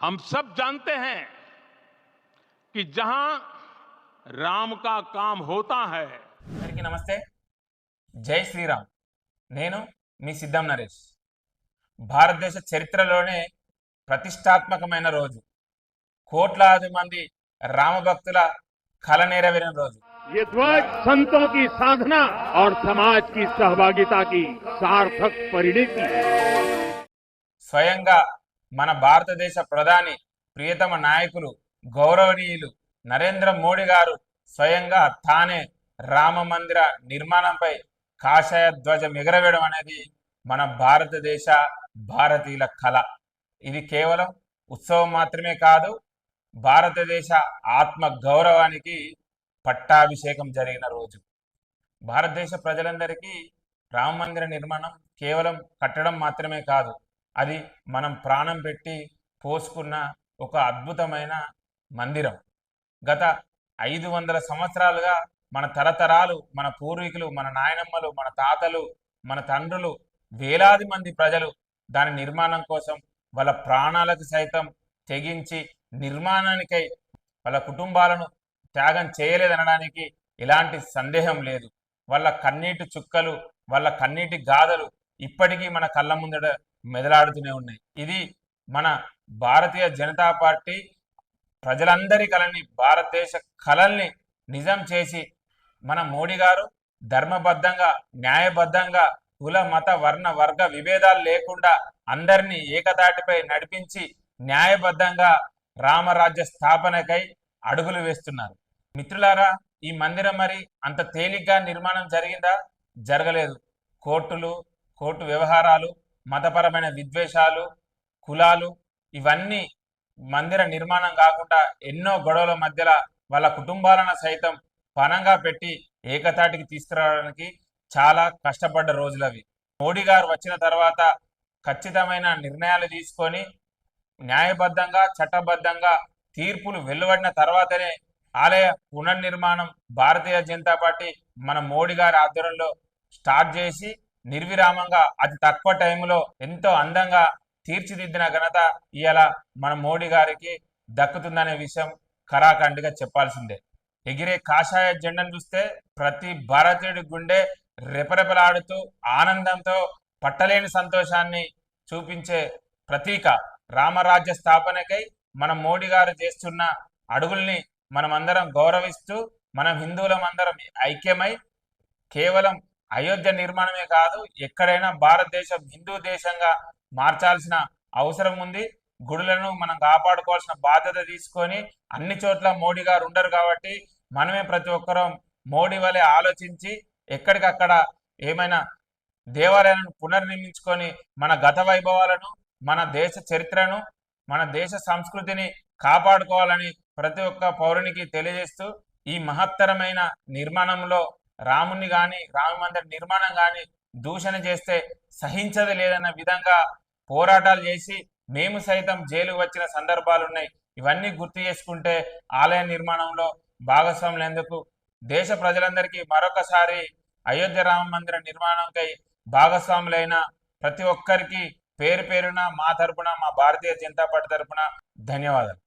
हम सब जानते हैं कि जहां राम का काम होता है అందరికీ నమస్తే జై శ్రీరామ్ నేను మీ సిద్ధం నరేష్ భారతదేశ చరిత్రలోనే ప్రతిష్టాత్మకమైన రోజు కోట్లాది మంది రామభక్తుల కల నెరవేరిన రోజు ये ध्वज संतों की साधना और समाज की सहभागिता की सार्थक परिणति है స్వయంగా మన భారతదేశ ప్రధాని ప్రియతమ నాయకులు గౌరవనీయులు నరేంద్ర మోడీ గారు స్వయంగా తానే రామ మందిర నిర్మాణంపై కాషాయ ధ్వజం ఎగరవేయడం అనేది మన భారతదేశ భారతీయుల కళ. ఇది కేవలం ఉత్సవం మాత్రమే కాదు భారతదేశ ఆత్మ గౌరవానికి పట్టాభిషేకం జరిగిన రోజు. భారతదేశ ప్రజలందరికీ రామ మందిర నిర్మాణం కేవలం కట్టడం మాత్రమే కాదు అది మనం ప్రాణం పెట్టి పోసుకున్న ఒక అద్భుతమైన మందిరం. గత ఐదు వందల సంవత్సరాలుగా మన తరతరాలు మన పూర్వీకులు మన నాయనమ్మలు మన తాతలు మన తండ్రులు వేలాది మంది ప్రజలు దాని నిర్మాణం కోసం వాళ్ళ ప్రాణాలకు సైతం తెగించి నిర్మాణానికై వాళ్ళ కుటుంబాలను త్యాగం చేయలేదనడానికి ఎలాంటి సందేహం లేదు. వాళ్ళ కన్నీటి చుక్కలు వాళ్ళ కన్నీటి గాథలు ఇప్పటికీ మన కళ్ళ ముందట మెదలాడుతూనే ఉన్నాయి. ఇది మన భారతీయ జనతా పార్టీ ప్రజలందరి కళని భారతదేశ కళల్ని నిజం చేసి మన మోడీ గారు ధర్మబద్ధంగా న్యాయబద్ధంగా కుల మత వర్ణ వర్గ విభేదాలు లేకుండా అందరినీ ఏకదాటిపై నడిపించి న్యాయబద్ధంగా రామరాజ్య స్థాపనకై అడుగులు వేస్తున్నారు. మిత్రులారా ఈ మందిరం మరి అంత తేలిగ్గా నిర్మాణం జరిగిందా? జరగలేదు. కోర్టులు కోర్టు వ్యవహారాలు మతపరమైన విద్వేషాలు కులాలు ఇవన్నీ మందిర నిర్మాణం కాకుండా ఎన్నో గొడవల మధ్యలో వాళ్ళ కుటుంబాలను సైతం పనంగా పెట్టి ఏకతాటికి తీసుకురావడానికి చాలా కష్టపడ్డ రోజులు అవి మోడీ గారు వచ్చిన తర్వాత ఖచ్చితమైన నిర్ణయాలు తీసుకొని న్యాయబద్ధంగా చట్టబద్ధంగా తీర్పులు వెలువడిన తర్వాతనే ఆలయ పునర్నిర్మాణం భారతీయ జనతా పార్టీ మన మోడీ గారి ఆధ్వర్యంలో స్టార్ట్ చేసి నిర్విరామంగా అతి తక్కువ టైంలో ఎంతో అందంగా తీర్చిదిద్దిన ఘనత ఇవాళ మన మోడీ గారికి దక్కుతుందనే విషయం ఖరాఖండిగా చెప్పాల్సిందే. ఎగిరే కాషాయ జెండాను చూస్తే ప్రతి భారతీయుడి గుండె రెపరెపలాడుతూ ఆనందంతో పట్టలేని సంతోషాన్ని చూపించే ప్రతీక రామరాజ్య స్థాపనకై మన మోడీ గారు చేస్తున్న అడుగుల్ని మనమందరం గౌరవిస్తూ మనం హిందువులం అందరం ఐక్యమై కేవలం అయోధ్య నిర్మాణమే కాదు ఎక్కడైనా భారతదేశం హిందూ దేశంగా మార్చాల్సిన అవసరం ఉంది. గుడులను మనం కాపాడుకోవాల్సిన బాధ్యత తీసుకొని అన్ని చోట్ల మోడీ గారు ఉండరు కాబట్టి మనమే ప్రతి ఒక్కరం మోడీ వలె ఆలోచించి ఎక్కడికక్కడ ఏమైనా దేవాలయాలను పునర్నిర్మించుకొని మన గత వైభవాలను మన దేశ చరిత్రను మన దేశ సంస్కృతిని కాపాడుకోవాలని ప్రతి ఒక్క పౌరునికి తెలియజేస్తూ ఈ మహత్తరమైన నిర్మాణంలో రాముని గాని రామ మందిర నిర్మాణం గాని దూషణ చేస్తే సహించదు లేదన్న విధంగా పోరాటాలు చేసి మేము సైతం జైలు వచ్చిన సందర్భాలు ఉన్నాయి. ఇవన్నీ గుర్తు చేసుకుంటే ఆలయ నిర్మాణంలో భాగస్వాములందుకు దేశ ప్రజలందరికీ మరొకసారి అయోధ్య రామ మందిర నిర్మాణంకై భాగస్వాములైన ప్రతి ఒక్కరికి పేరు పేరున మా తరపున మా భారతీయ జనతా పార్టీ తరపున ధన్యవాదాలు.